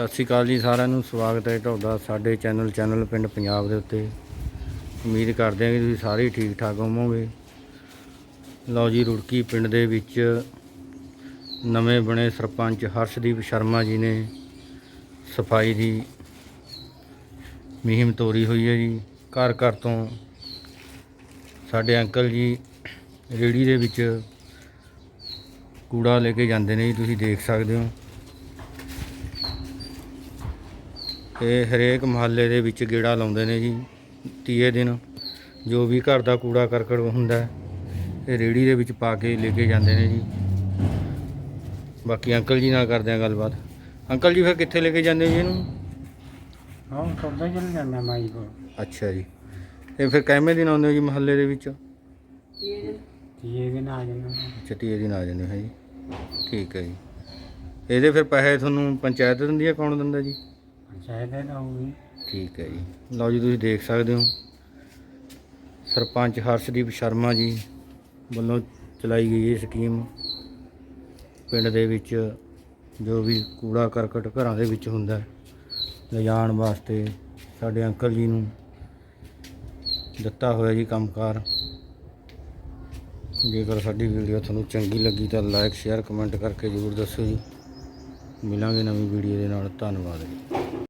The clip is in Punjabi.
ਸਤਿ ਸ਼੍ਰੀ ਅਕਾਲ ਜੀ ਸਾਰਿਆਂ ਨੂੰ। ਸਵਾਗਤ ਹੈ ਤੁਹਾਡਾ ਸਾਡੇ ਚੈਨਲ ਚੈਨਲ ਪਿੰਡ ਪੰਜਾਬ ਦੇ ਉੱਤੇ। ਉਮੀਦ ਕਰਦੇ ਹਾਂ ਕਿ ਤੁਸੀਂ ਸਾਰੇ ਹੀ ਠੀਕ ਠਾਕ ਹੋਵੋਗੇ। ਲਓ ਜੀ, ਰੁੜਕੀ ਪਿੰਡ ਦੇ ਵਿੱਚ ਨਵੇਂ ਬਣੇ ਸਰਪੰਚ ਹਰਸ਼ਦੀਪ ਸ਼ਰਮਾ ਜੀ ਨੇ ਸਫ਼ਾਈ ਦੀ ਮੁਹਿੰਮ ਤੋਰੀ ਹੋਈ ਹੈ ਜੀ। ਘਰ ਘਰ ਤੋਂ ਸਾਡੇ ਅੰਕਲ ਜੀ ਰੇੜੀ ਦੇ ਵਿੱਚ ਕੂੜਾ ਲੈ ਕੇ ਜਾਂਦੇ ਨੇ ਜੀ, ਤੁਸੀਂ ਦੇਖ ਸਕਦੇ ਹੋ। ਇਹ ਹਰੇਕ ਮਹੱਲੇ ਦੇ ਵਿੱਚ ਗੇੜਾ ਲਾਉਂਦੇ ਨੇ ਜੀ ਤੀਏ ਦਿਨ ਜੋ ਵੀ ਘਰ ਦਾ ਕੂੜਾ ਕਰਕਟ ਹੁੰਦਾ ਇਹ ਰੇੜੀ ਦੇ ਵਿੱਚ ਪਾ ਕੇ ਲੈ ਕੇ ਜਾਂਦੇ ਨੇ ਜੀ। ਬਾਕੀ ਅੰਕਲ ਜੀ ਨਾਲ ਕਰਦੇ ਆ ਗੱਲਬਾਤ। ਅੰਕਲ ਜੀ ਫਿਰ ਕਿੱਥੇ ਲੈ ਕੇ ਜਾਂਦੇ ਜੀ ਇਹਨੂੰ? ਹਾਂ ਕਦੋਂ ਚਲ ਜਾਂਦਾ ਮਾਈ ਕੋ ਅੱਛਾ ਜੀ। ਇਹ ਫਿਰ ਕਿੰਨੇ ਦਿਨ ਆਉਂਦੇ ਹੋ ਜੀ ਮਹੱਲੇ ਦੇ ਵਿੱਚ? ਤੀਏ ਦਿਨ ਆ ਜਾਂਦਾ ਅੱਛਾ ਤੀਏ ਦਿਨ ਆ ਜਾਂਦੇ ਹੋ ਜੀ। ਠੀਕ ਹੈ ਜੀ। ਇਹਦੇ ਫਿਰ ਪੈਸੇ ਤੁਹਾਨੂੰ ਪੰਚਾਇਤ ਦਿੰਦੀ ਹੈ ਕੌਣ ਦਿੰਦਾ ਜੀ? ਪੰਚਾਇਤ ਹੈ ਰਹੂਗੀ ਠੀਕ ਹੈ ਜੀ। ਲਓ ਜੀ ਤੁਸੀਂ ਦੇਖ ਸਕਦੇ ਹੋ। ਸਰਪੰਚ ਹਰਸ਼ਦੀਪ ਸ਼ਰਮਾ ਜੀ ਵੱਲੋਂ ਚਲਾਈ ਗਈ ਇਹ ਸਕੀਮ। ਪਿੰਡ ਦੇ ਵਿੱਚ ਜੋ ਵੀ ਕੂੜਾ ਕਰਕਟ ਘਰਾਂ ਦੇ ਵਿੱਚ ਹੁੰਦਾ ਹੈ, ਲਿਜਾਣ ਵਾਸਤੇ ਸਾਡੇ ਅੰਕਲ ਜੀ ਨੂੰ ਦਿੱਤਾ ਹੋਇਆ ਜੀ ਕੰਮਕਾਰ। ਜੇਕਰ ਸਾਡੀ ਵੀਡੀਓ ਤੁਹਾਨੂੰ ਚੰਗੀ ਲੱਗੀ ਤਾਂ ਲਾਈਕ ਸ਼ੇਅਰ ਕਮੈਂਟ ਕਰਕੇ ਜ਼ਰੂਰ ਦੱਸੋ ਜੀ। ਮਿਲਾਂਗੇ ਨਵੀਂ ਵੀਡੀਓ ਦੇ ਨਾਲ। ਧੰਨਵਾਦ ਜੀ।